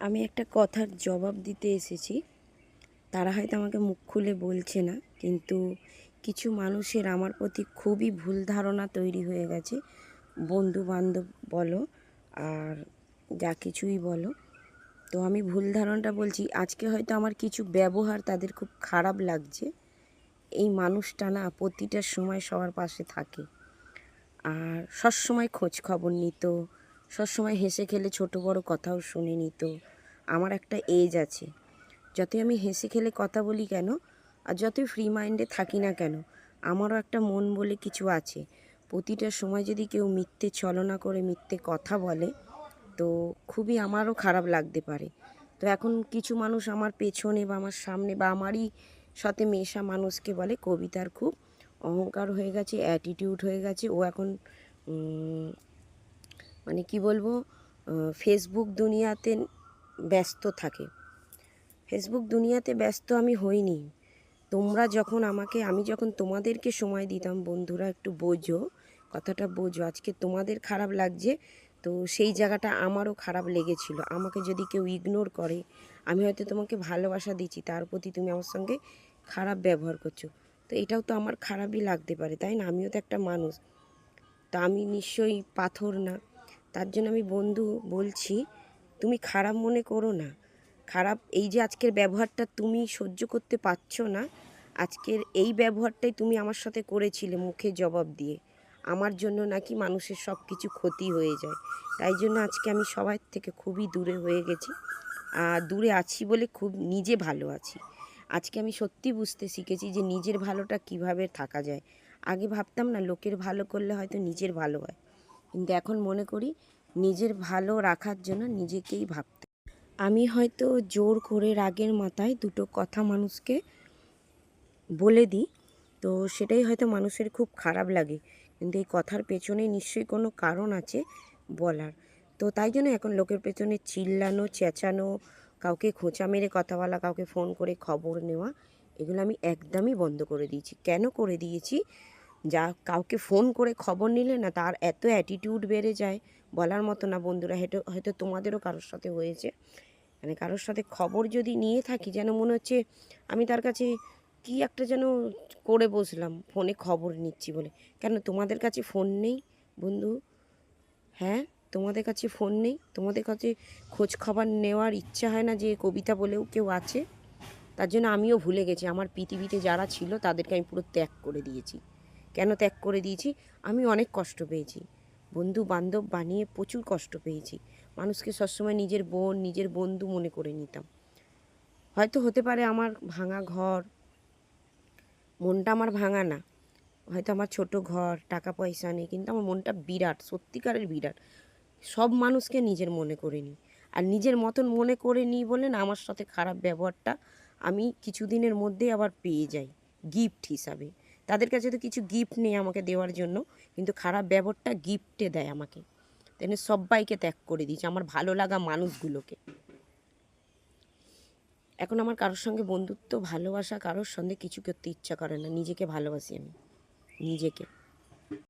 আমি একটা কথার জবাব দিতে এসেছি। তারা হয়তো আমাকে মুখ খুলে বলছে না, কিন্তু কিছু মানুষের আমার প্রতি খুবই ভুল ধারণা তৈরি হয়ে গেছে। বন্ধু বান্ধব বলো আর যা কিছুই বলো। তো আমি ভুল ধারণাটা বলছি, আজকে হয়তো আমার কিছু ব্যবহার তাদের খুব খারাপ লাগছে। এই মানুষটা না প্রতিটা সময় সবার পাশে থাকে। আর সবসময় খোঁজ খবর নিত সবসময় হেসে খেলে ছোট বড় কথাও শুনে নিত আমার একটা এজ আছে। যতই আমি হেসে খেলে কথা বলি কেন, আর যতই ফ্রি মাইন্ডে থাকি না কেন, আমারও একটা মন বলে কিছু আছে। প্রতিটা সময় যদি কেউ মিথ্যে ছলনা করে মিথ্যে কথা বলে, তো খুবই আমারও খারাপ লাগতে পারে। তো এখন কিছু মানুষ আমার পেছনে বা আমার সামনে বা আমারই সাথে মেশা মানুষকে বলে, কবিতার খুব অহংকার হয়ে গেছে অ্যাটিটিউড হয়ে গেছে। ও এখন মানে কি বলব ফেসবুক দুনিয়াতে ব্যস্ত থাকে। ফেসবুক দুনিয়াতে ব্যস্ত আমি হইনি। তোমরা যখন আমাকে, আমি যখন তোমাদেরকে সময় দিতাম, বন্ধুরা একটু বোঝো, কথাটা বোঝো। আজকে তোমাদের খারাপ লাগছে, তো সেই জায়গাটা আমারও খারাপ লেগেছিল। আমাকে যদি কেউ ইগনোর করে, আমি হয়তো তোমাকে ভালোবাসা দিচ্ছি, তার প্রতি তুমি আমার সঙ্গে খারাপ ব্যবহার করছ। তো এটাও তো আমার খারাপই লাগতে পারে, তাই না? আমিও তো একটা মানুষ। তা আমি নিশ্চয়ই পাথর না। তার জন্য আমি বন্ধু বলছি, তুমি খারাপ মনে করো না। খারাপ, এই যে আজকের ব্যবহারটা তুমি সহ্য করতে পারছ না, আজকের এই ব্যবহারটাই তুমি আমার সাথে করেছিলে মুখে জবাব দিয়ে। আমার জন্য নাকি মানুষের সব কিছু ক্ষতি হয়ে যায়। তাই জন্য আজকে আমি সবার থেকে খুবই দূরে হয়ে গেছি। আর দূরে আছি বলে খুব নিজে ভালো আছি। আজকে আমি সত্যি বুঝতে শিখেছি যে নিজের ভালোটা কীভাবে থাকা যায়। আগে ভাবতাম না, লোকের ভালো করলে হয়তো নিজের ভালো হয়। কিন্তু এখন মনে করি নিজের ভালো রাখার জন্য নিজেকেই ভাবতে আমি হয়তো জোর করে রাগের মাথায় দুটো কথা মানুষকে বলে দিই, তো সেটাই হয়তো মানুষের খুব খারাপ লাগে। কিন্তু এই কথার পেছনে নিশ্চয়ই কোনো কারণ আছে বলার। তো তাই জন্য এখন লোকের পেছনে চিল্লানো, চেঁচানো, কাউকে খোঁচা মেরে কথা বলা, কাউকে ফোন করে খবর নেওয়া, এগুলো আমি একদমই বন্ধ করে দিয়েছি। কেন করে দিয়েছি? যা কাউকে ফোন করে খবর নিলে না তার এত অ্যাটিটিউড বেড়ে যায়। বলার মতো না বন্ধুরা হয়তো হয়তো তোমাদেরও কারোর সাথে হয়েছে। মানে কারোর সাথে খবর যদি নিয়ে থাকি, যেন মনে হচ্ছে আমি তার কাছে কি একটা যেন করে বসলাম, ফোনে খবর নিচ্ছি বলে। কেন তোমাদের কাছে ফোন নেই বন্ধু? হ্যাঁ? তোমাদের কাছে ফোন নেই? তোমাদের কাছে খোঁজ খবর নেওয়ার ইচ্ছা হয় না যে কবিতা বলেও কেউ আছে? তার জন্য আমিও ভুলে গেছি। আমার পৃথিবীতে যারা ছিল, তাদেরকে আমি পুরো ত্যাগ করে দিয়েছি। কেন ত্যাগ করে দিয়েছি? আমি অনেক কষ্ট পেয়েছি। বন্ধু বান্ধব বানিয়ে প্রচুর কষ্ট পেয়েছি। মানুষকে সবসময় নিজের বোন, নিজের বন্ধু মনে করে নিতাম। হয়তো হতে পারে আমার ভাঙা ঘর। মনটা আমার ভাঙা না। হয়তো আমার ছোট ঘর টাকা পয়সা নেই, কিন্তু আমার মনটা বিরাট, সত্যিকারের বিরাট। সব মানুষকে নিজের মনে করে নিই। আর নিজের মতন মনে করে নিই বলে না, আমার সাথে খারাপ ব্যবহারটা আমি কিছুদিনের মধ্যেই আবার পেয়ে যাই। গিফট হিসাবে। তাদের কাছে তো কিছু গিফট নেই আমাকে দেওয়ার জন্য, কিন্তু খারাপ ব্যবহারটা গিফটে দেয় আমাকে। জন্য সবাইকে ত্যাগ করে দিয়েছে, আমার ভালো লাগা মানুষগুলোকে। এখন আমার কারোর সঙ্গে বন্ধুত্ব, ভালোবাসা, কারোর সঙ্গে কিছু করতে ইচ্ছা করে না, নিজেকে ভালোবাসি আমি, নিজেকে।